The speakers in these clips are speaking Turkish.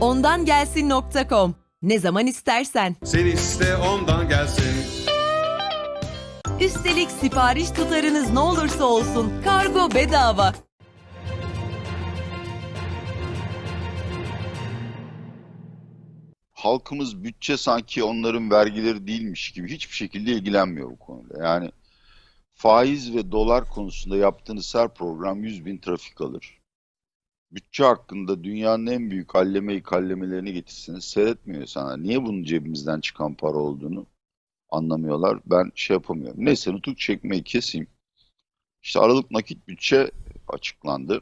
ondangelsin.com. Ne zaman istersen. Sen iste ondan gelsin. Üstelik sipariş tutarınız ne olursa olsun kargo bedava. halkımız bütçe sanki onların vergileri değilmiş gibi hiçbir şekilde ilgilenmiyor bu konuda. Yani faiz ve dolar konusunda yaptığınız her program 100 bin trafik alır. Bütçe hakkında dünyanın en büyük allemeyi kallemelerini getirseniz seyretmiyor sana. Niye bunun cebimizden çıkan para olduğunu anlamıyorlar. Ben şey yapamıyorum. Neyse nutuk çekmeyi keseyim. İşte Aralık nakit bütçe açıklandı.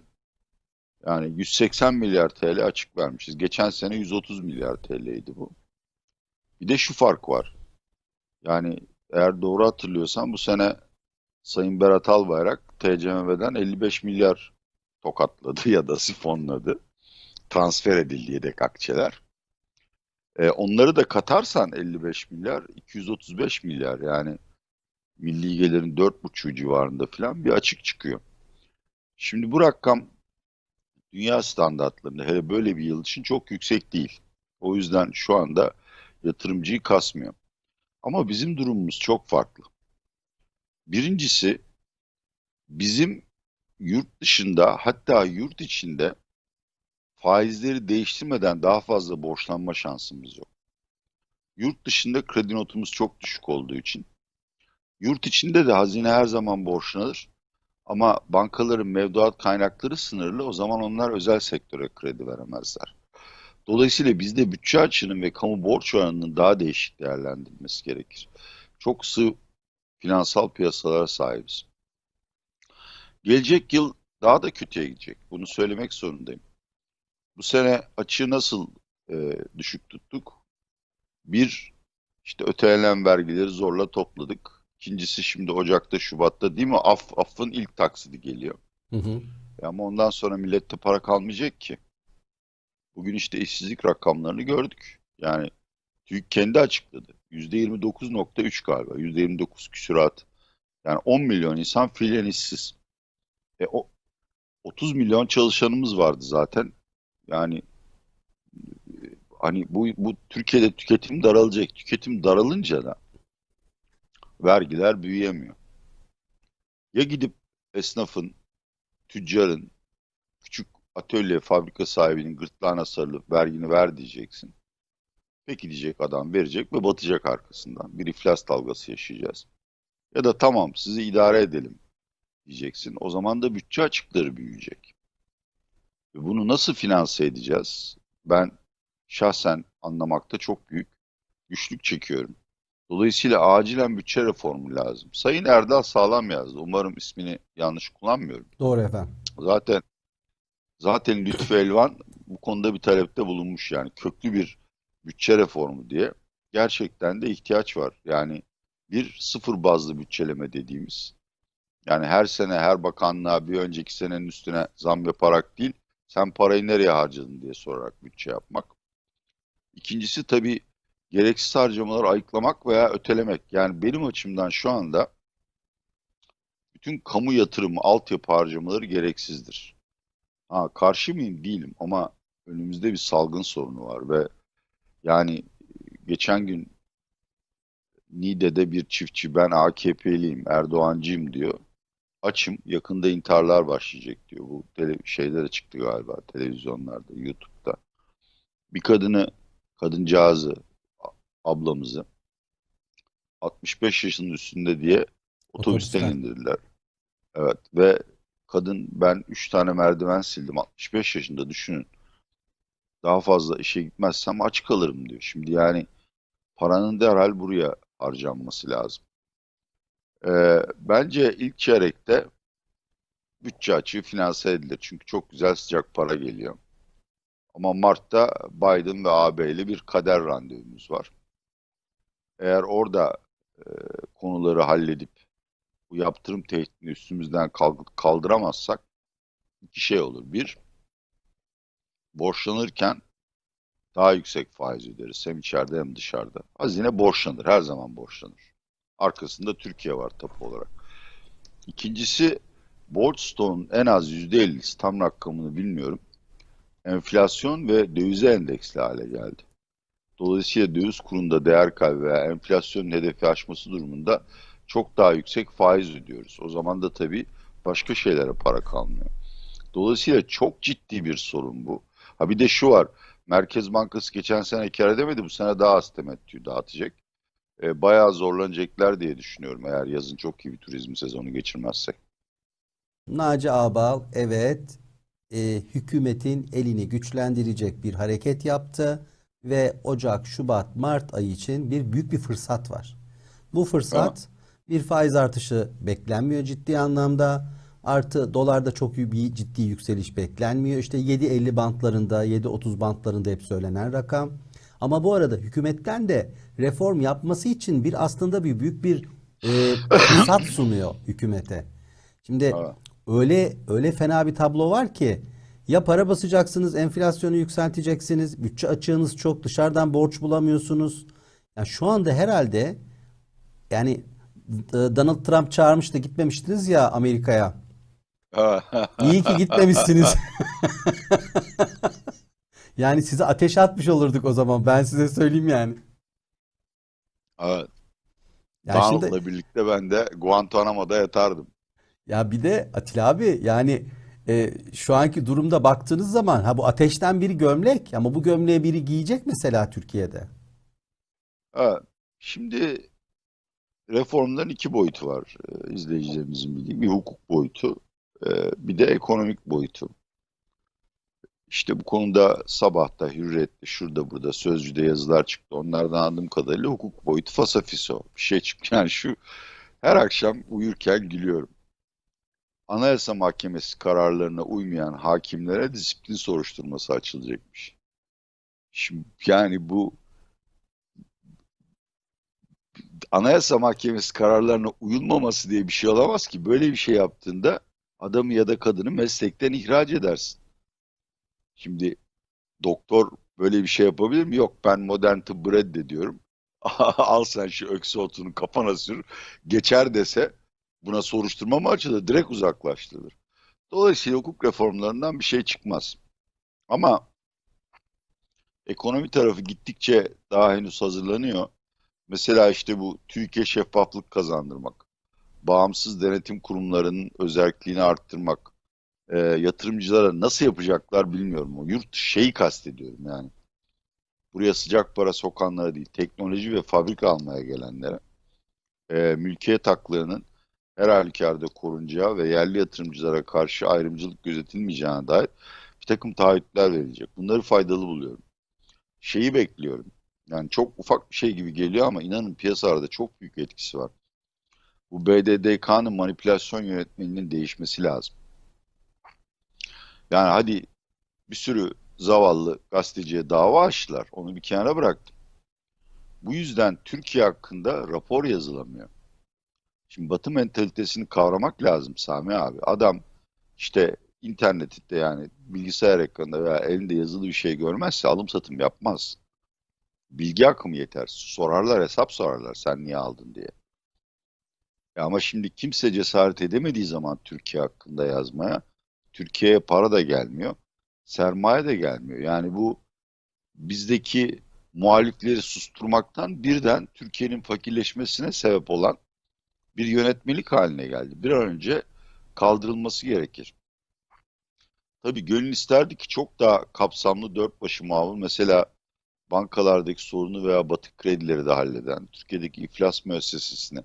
Yani 180 milyar TL açık vermişiz. Geçen sene 130 milyar TL'ydi bu. Bir de şu fark var. Yani eğer doğru hatırlıyorsam bu sene Sayın Berat Albayrak TCMB'den 55 milyar tokatladı ya da sifonladı. Transfer edildi yedek akçeler. E, onları da katarsan 55 milyar, 235 milyar yani milli gelirin 4,5 civarında falan bir açık çıkıyor. Şimdi bu rakam dünya standartlarında hele böyle bir yıl için çok yüksek değil. O yüzden şu anda yatırımcıyı kasmıyor. Ama bizim durumumuz çok farklı. Birincisi bizim yurt dışında hatta yurt içinde faizleri değiştirmeden daha fazla borçlanma şansımız yok. Yurt dışında kredi notumuz çok düşük olduğu için yurt içinde de hazine her zaman borçlanır. Ama bankaların mevduat kaynakları sınırlı. O zaman onlar özel sektöre kredi veremezler. Dolayısıyla bizde bütçe açığının ve kamu borç oranının daha değişik değerlendirilmesi gerekir. Çok sığ finansal piyasalara sahibiz. Gelecek yıl daha da kötüye gidecek. Bunu söylemek zorundayım. Bu sene açığı nasıl e, düşük tuttuk? Bir, işte ötelenen vergileri zorla topladık. İkincisi şimdi Ocak'ta, Şubat'ta değil mi? Af, affın ilk taksidi geliyor. Hı hı. E ama ondan sonra millette para kalmayacak ki. Bugün işte işsizlik rakamlarını gördük. Yani TÜİK kendi açıkladı. %29.3 galiba. %29 küsurat. Yani 10 milyon insan fiilen işsiz. E o 30 milyon çalışanımız vardı zaten. Yani e, hani bu, bu Türkiye'de tüketim daralacak. Tüketim daralınca da vergiler büyüyemiyor. Ya gidip esnafın, tüccarın, küçük atölye, fabrika sahibinin gırtlağına sarılıp vergini ver diyeceksin. Peki diyecek adam verecek ve batacak arkasından. Bir iflas dalgası yaşayacağız. Ya da tamam sizi idare edelim diyeceksin. O zaman da bütçe açıkları büyüyecek. Ve bunu nasıl finanse edeceğiz? Ben şahsen anlamakta çok büyük güçlük çekiyorum. Dolayısıyla acilen bütçe reformu lazım. Sayın Erdal Sağlam yazdı. Umarım ismini yanlış kullanmıyorum. Doğru efendim. Zaten zaten Lütfü Elvan bu konuda bir talepte bulunmuş yani köklü bir bütçe reformu diye. Gerçekten de ihtiyaç var. Yani bir sıfır bazlı bütçeleme dediğimiz. Yani her sene her bakanlığa bir önceki senenin üstüne zam yaparak değil, sen parayı nereye harcadın diye sorarak bütçe yapmak. İkincisi tabii gereksiz harcamaları ayıklamak veya ötelemek. Yani benim açımdan şu anda bütün kamu yatırımı, altyapı harcamaları gereksizdir. Ha, karşı mıyım? Değilim ama önümüzde bir salgın sorunu var ve yani geçen gün Niğde'de bir çiftçi ben AKP'liyim, Erdoğancıyım diyor. Açım, yakında intiharlar başlayacak diyor. Bu tele, şeyde de çıktı galiba televizyonlarda, YouTube'da. Bir kadını, kadıncağızı, ablamızı 65 yaşının üstünde diye otobüsten Otobüsten. indirdiler. Evet ve kadın ben 3 tane merdiven sildim 65 yaşında düşünün. Daha fazla işe gitmezsem aç kalırım diyor. Şimdi yani paranın derhal buraya harcanması lazım. Ee, bence ilk çeyrekte bütçe açığı finanse edilir. Çünkü çok güzel sıcak para geliyor. Ama Mart'ta Biden ve AB ile bir kader randevumuz var. Eğer orada e, konuları halledip bu yaptırım tehditini üstümüzden kaldıramazsak iki şey olur. Bir, borçlanırken daha yüksek faiz öderiz hem içeride hem dışarıda. Hazine borçlanır, her zaman borçlanır. Arkasında Türkiye var tapu olarak. İkincisi, borç stoğunun en az %50'si tam rakamını bilmiyorum. enflasyon ve dövize endeksli hale geldi. Dolayısıyla döviz kurunda değer kaybı veya enflasyonun hedefi aşması durumunda çok daha yüksek faiz ödüyoruz. O zaman da tabii başka şeylere para kalmıyor. Dolayısıyla çok ciddi bir sorun bu. Ha bir de şu var. Merkez Bankası geçen sene kar edemedi. Bu sene daha az temettü dağıtacak. E, bayağı zorlanacaklar diye düşünüyorum eğer yazın çok iyi bir turizm sezonu geçirmezsek. Naci Ağbal evet e, hükümetin elini güçlendirecek bir hareket yaptı ve Ocak, Şubat, Mart ayı için bir büyük bir fırsat var. Bu fırsat bir faiz artışı beklenmiyor ciddi anlamda. Artı dolarda çok bir ciddi yükseliş beklenmiyor. İşte 7.50 bantlarında, 7.30 bantlarında hep söylenen rakam. Ama bu arada hükümetten de reform yapması için bir aslında bir büyük bir e, fırsat sunuyor hükümete. Şimdi Evet. öyle öyle fena bir tablo var ki ya para basacaksınız, enflasyonu yükselteceksiniz, bütçe açığınız çok, dışarıdan borç bulamıyorsunuz. Ya şu anda herhalde yani e, Donald Trump çağırmış da gitmemiştiniz ya Amerika'ya. İyi ki gitmemişsiniz. yani size ateş atmış olurduk o zaman. Ben size söyleyeyim yani. evet. Yani şimdi Donald'la birlikte ben de Guantanamo'da yatardım. Ya bir de Atilla abi yani e, şu anki durumda baktığınız zaman ha bu ateşten biri gömlek ama bu gömleği biri giyecek mesela Türkiye'de. Evet. Şimdi reformların iki boyutu var e, izleyicilerimizin bildiği. Bir hukuk boyutu, e, bir de ekonomik boyutu. İşte bu konuda sabahta Hürriyet'te, şurada burada Sözcü'de yazılar çıktı. Onlardan anladığım kadarıyla hukuk boyutu fasafiso. Bir şey çıktı. Yani şu her akşam uyurken gülüyorum. Anayasa Mahkemesi kararlarına uymayan hakimlere disiplin soruşturması açılacakmış. Şimdi yani bu Anayasa Mahkemesi kararlarına uyulmaması diye bir şey olamaz ki. Böyle bir şey yaptığında adamı ya da kadını meslekten ihraç edersin. Şimdi doktor böyle bir şey yapabilir mi? Yok ben modern tıbbı reddediyorum. Al sen şu öksü otunu kafana sür. Geçer dese buna soruşturma mı açılır? Direkt uzaklaştırılır. Dolayısıyla hukuk reformlarından bir şey çıkmaz. Ama ekonomi tarafı gittikçe daha henüz hazırlanıyor. Mesela işte bu TÜİK'e şeffaflık kazandırmak, bağımsız denetim kurumlarının özelliğini arttırmak, e, yatırımcılara nasıl yapacaklar bilmiyorum. O yurt şeyi kastediyorum yani. Buraya sıcak para sokanlara değil, teknoloji ve fabrika almaya gelenlere, e, mülkiyet haklarının her halükarda korunacağı ve yerli yatırımcılara karşı ayrımcılık gözetilmeyeceğine dair bir takım taahhütler verilecek. Bunları faydalı buluyorum. Şeyi bekliyorum. Yani çok ufak bir şey gibi geliyor ama inanın piyasalarda çok büyük etkisi var. Bu BDDK'nın manipülasyon yönetmeninin değişmesi lazım. Yani hadi bir sürü zavallı gazeteciye dava açtılar. Onu bir kenara bıraktım. Bu yüzden Türkiye hakkında rapor yazılamıyor. Şimdi Batı mentalitesini kavramak lazım Sami abi. Adam işte internette yani bilgisayar ekranında veya elinde yazılı bir şey görmezse alım satım yapmaz. Bilgi akımı yeter. Sorarlar hesap sorarlar sen niye aldın diye. Ya ama şimdi kimse cesaret edemediği zaman Türkiye hakkında yazmaya Türkiye'ye para da gelmiyor. Sermaye de gelmiyor. Yani bu bizdeki muhalifleri susturmaktan birden Türkiye'nin fakirleşmesine sebep olan bir yönetmelik haline geldi. Bir an önce kaldırılması gerekir. Tabii gönül isterdi ki çok daha kapsamlı dört başı mamul mesela bankalardaki sorunu veya batık kredileri de halleden, Türkiye'deki iflas müessesesini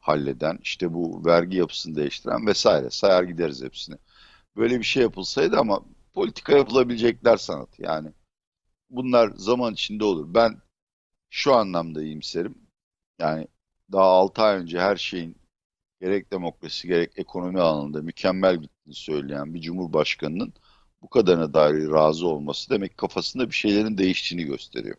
halleden, işte bu vergi yapısını değiştiren vesaire sayar gideriz hepsini. Böyle bir şey yapılsaydı ama politika yapılabilecekler sanat. Yani bunlar zaman içinde olur. Ben şu anlamda iyimserim. Yani daha 6 ay önce her şeyin gerek demokrasi gerek ekonomi alanında mükemmel gittiğini söyleyen bir cumhurbaşkanının bu kadarına dair razı olması demek kafasında bir şeylerin değiştiğini gösteriyor.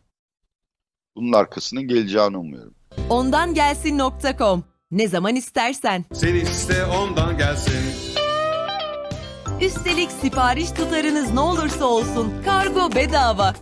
Bunun arkasının geleceğini umuyorum. Ondangelsin.com Ne zaman istersen. Sen iste ondan gelsin. Üstelik sipariş tutarınız ne olursa olsun kargo bedava.